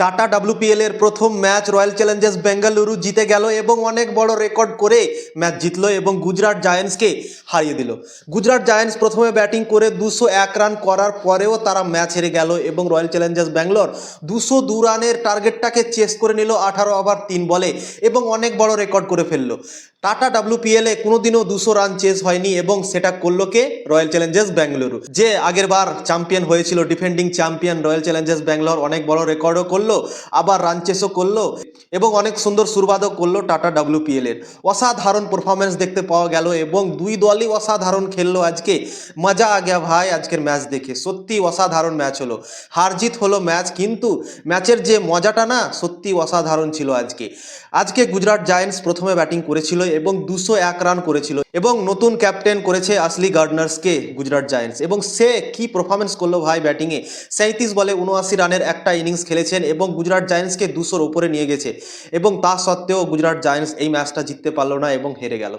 Tata ডাব্লুপিএল এর প্রথম match royal Challengers Bengaluru জিতে গেল এবং অনেক বড় রেকর্ড করে ম্যাচ জিতল এবং গুজরাট জায়ান্টসকে হারিয়ে দিল। গুজরাট জায়ান্টস প্রথমে ব্যাটিং করে দুশো এক রান করার পরেও তারা ম্যাচ হেরে গেল এবং রয়্যাল চ্যালেঞ্জার্স ব্যাঙ্গালোর দুশো দু রানের টার্গেটটাকে চেস করে নিল আঠারো ওভার তিন বলে এবং অনেক বড় রেকর্ড করে ফেলল। টাটা ডাব্লিউপিএল এ কোনোদিনও দুশো রান চেস হয়নি এবং সেটা করল কে? রয়্যাল চ্যালেঞ্জার্স ব্যাঙ্গালুরু যে আগের বার চ্যাম্পিয়ন হয়েছিল defending champion royal challengers Bangalore অনেক বড় রেকর্ডও করল, আবার রান চেসও করল এবং অনেক সুন্দর সুরবাদও করল টাটা ডাব্লিউপিএল এর। অসাধারণ পারফরমেন্স দেখতে পাওয়া গেল এবং দুই দলই অসাধারণ খেললো আজকে। মজা আ গেয়া ভাই আজকের ম্যাচ দেখে। সত্যি অসাধারণ ম্যাচ হলো। হার জিত হলো ম্যাচ কিন্তু ম্যাচের যে মজাটা না, সত্যি অসাধারণ ছিল আজকে। আজকে গুজরাট জায়েন্টস প্রথমে ব্যাটিং করেছিল এবং দুশো এক রান করেছিল এবং নতুন ক্যাপ্টেন করেছে আসলি গার্ডনার্সকে গুজরাট জায়েন্টস। এবং সে কি পারফরমেন্স করল ভাই ব্যাটিংয়ে? সাঁত্রিশ বলে উনআশি রানের একটা ইনিংস খেলেছেন এবং গুজরাট জায়েন্টসকে দুশোর ওপরে নিয়ে গেছে। এবং তা সত্ত্বেও গুজরাট জায়েন্টস এই ম্যাচটা জিততে পারল না এবং হেরে গেল।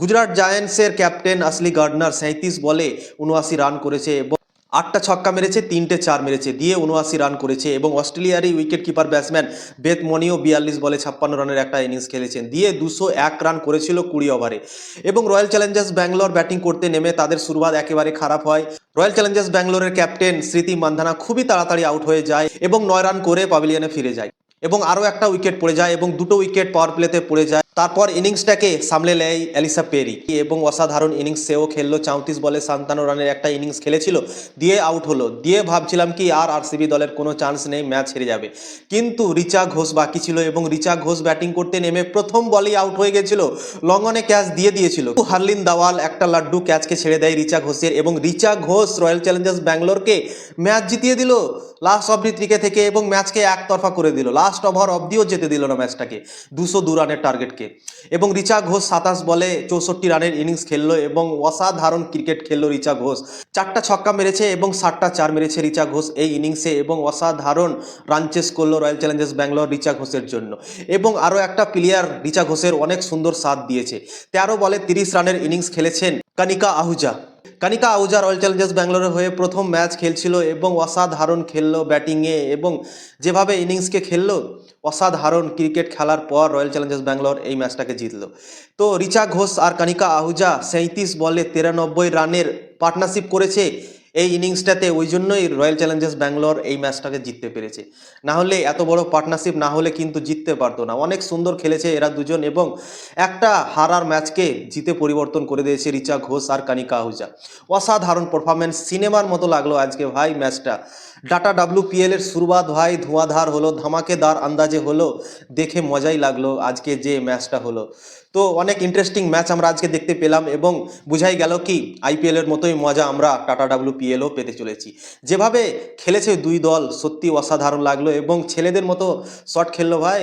গুজরাট জায়েন্টসের ক্যাপ্টেন আসলি গার্ডনার সাঁত্রিশ বলে উনআশি রান করেছে এবং আটটা ছক্কা মেরেছে, তিনটে চার মেরেছে, দিয়ে উনআশি রান করেছে এবং অস্ট্রেলিয়ারই উইকেট কিপার ব্যাটসম্যান বেথ মনিও বিয়াল্লিশ বলে ছাপ্পান্ন রানের একটা ইনিংস খেলেছেন। দিয়ে দুশো এক রান করেছিল কুড়ি ওভারে। এবং রয়্যাল চ্যালেঞ্জার্স ব্যাঙ্গালোর ব্যাটিং করতে নেমে তাদের শুরুয়াত একেবারে খারাপ হয়। রয়্যাল চ্যালেঞ্জার্স ব্যাঙ্গালোরের ক্যাপ্টেন স্মৃতি মান্ধানা খুবই তাড়াতাড়ি আউট হয়ে যায় এবং নয় রান করে পাভিলিয়নে ফিরে যায়। এবং আরও একটা উইকেট পড়ে যায় এবং দুটো উইকেট পাওয়ার প্লেতে পড়ে যায়। তারপর ইনিংসটাকে সামলে নেয় অ্যালিসা পেরি। এবং অসাধারণ ইনিংস সেও খেললো। চৌত্রিশ বলে সান্তান্ন রানের একটা ইনিংস খেলেছিল। দিয়ে আউট হলো। দিয়ে ভাবছিলাম কি আর আরসিবি দলের কোনো চান্স নেই, ম্যাচ হেরে যাবে। কিন্তু রিচা ঘোষ বাকি ছিল এবং রিচা ঘোষ ব্যাটিং করতে নেমে প্রথম বলেই আউট হয়ে গেছিল। লঙ্গনে ক্যাচ দিয়ে দিয়েছিল। হার্লিন দাওয়াল একটা লাড্ডু ক্যাচকে ছেড়ে দেয় রিচা ঘোষের এবং রিচা ঘোষ রয়্যাল চ্যালেঞ্জার্স ব্যাঙ্গালোরকে ম্যাচ জিতিয়ে দিল। লাস্ট অব্দি ত্রিকে থেকে এবং ম্যাচকে একতরফা করে দিল। লাস্ট ওভার অবধিও যেতে দিল না ম্যাচটাকে। দুশো দু রানের টার্গেটকে। এবং রিচা ঘোষ সাতাশ বলে চৌষট্টি রানের ইনিংস খেললো এবং অসাধারণ ক্রিকেট খেললো রিচা ঘোষ। চারটা ছক্কা মেরেছে এবং ষাটটা চার মেরেছে রিচা ঘোষ এই ইনিংসে এবং অসাধারণ রানচেস করল রয়্যাল চ্যালেঞ্জার্স ব্যাঙ্গালোর রিচা ঘোষের জন্য। এবং আরও একটা প্লেয়ার রিচা ঘোষের অনেক সুন্দর সাথ দিয়েছে। তেরো বলে তিরিশ রানের ইনিংস খেলেছেন কানিকা আহুজা। কানিকা আউজার রয়্যাল চ্যালেঞ্জার্স ব্যাঙ্গালোরের হয়ে প্রথম ম্যাচ খেলছিল এবং অসাধারণ খেললো ব্যাটিংয়ে এবং যেভাবে ইনিংসকে খেললো, অসাধারণ ক্রিকেট খেলার পর রয়্যাল চ্যালেঞ্জার্স ব্যাঙ্গালোর এই ম্যাচটাকে জিতলো। তো রিচা ঘোষ আর কানিকা আহুজা সাঁইত্রিশ বলে তিরানব্বই রানের পার্টনারশিপ করেছে এই ইনিংসটাতে ওই জন্যই রয়্যাল চ্যালেঞ্জার্স ব্যাঙ্গালোর এই ম্যাচটাকে জিততে পেরেছে। না হলে এত বড় পার্টনারশিপ না হলে কিন্তু জিততে পারতো না। অনেক সুন্দর খেলেছে এরা দুজন এবং একটা হারার ম্যাচকে জিতে পরিবর্তন করে দিয়েছে রিচা ঘোষ আর কানিকা আহুজা। অসাধারণ পারফরমেন্স সিনেমার মতো লাগল আজকে ভাই ম্যাচটা ডাটা ডাব্লিউপিএল এর শুরুয়াত ভাই ধোঁয়াধার হলো, ধামাকেদার আন্দাজে হলো, দেখে মজাই লাগল আজকে যে ম্যাচটা হলো। তো অনেক ইন্টারেস্টিং ম্যাচ আমরা আজকে দেখতে পেলাম এবং বুঝাই গেল কি আইপিএল এর মতোই মজা আমরা টাটা ডাব্লিউপিএলও পেতে চলেছি। যেভাবে খেলেছে দুই দল সত্যি অসাধারণ লাগল এবং ছেলেদের মতো শট খেললো ভাই।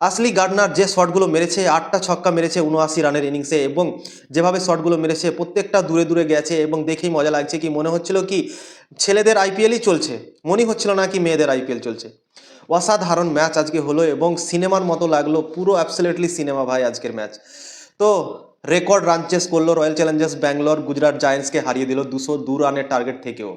আসলি গার্ডনার যে শটগুলো মেরেছে, আটটা ছক্কা মেরেছে উনআশি রানের ইনিংসে এবং যেভাবে শটগুলো মেরেছে প্রত্যেকটা দূরে দূরে গেছে এবং দেখেই মজা লাগছে কি মনে হচ্ছিল কি ছেলেদের আইপিএলই চলছে, মনেই হচ্ছিল না কি মেয়েদের আইপিএল চলছে। অসাধারণ ম্যাচ আজকে হলো এবং সিনেমার মতো লাগল পুরো অ্যাবসোলেটলি সিনেমা ভাই আজকের ম্যাচ। তো রেকর্ড রান চেস করল রয়্যাল চ্যালেঞ্জার্স ব্যাঙ্গালোর গুজরাট জায়েন্টসকে হারিয়ে দিল দুশো দু রানের টার্গেট থেকেও।